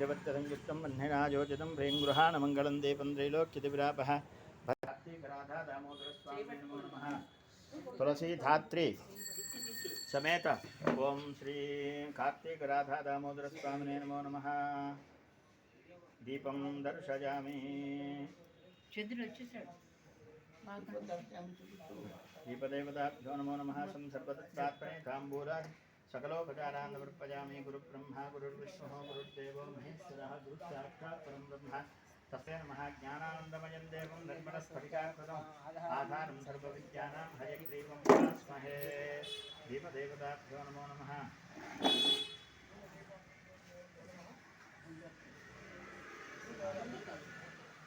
जगत्तसंयुक्तं वह्निराजोचितं भ्रेङ्गृहाणमङ्गलं देवं त्रैलोक्यतिविरापः तुलसीधात्री समेत ओम श्री कार्तिक राधा दामोदर स्वामिने नमो नमः। దీపం దర్శయామి చంద్రుడు వచ్చేసాడు దీపదేవతాభ్యో నమో నమ సంసర్వదత్తాత్మనే తాంబూల सकलोपचारान् गुरुब्रह्मा गुरुर्विष्णुः गुरुर्देवो महेश्वरः गुरुसाक्षात् परं ब्रह्म तस्य नमः ज्ञानानन्दमयं देवं निर्मलस्फटिकाकृतम् आधारं सर्वविद्यानां हयग्रीवं उपास्महे दीपदेवताभ्यो नमो नमः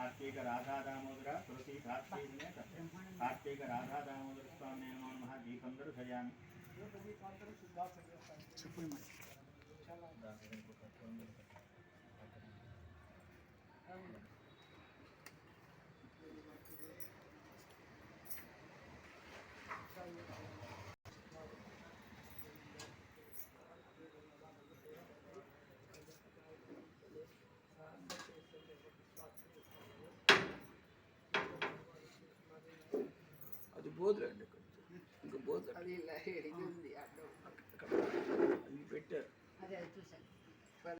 కార్తీక రాధా దామోదర తులసి కార్తీక కార్తీక రాధా దామోదర స్వామి నమో నమః దీపం దర్శయామి చెప్పులు బోధులండి కొంచెం. ఇంకా బోధులు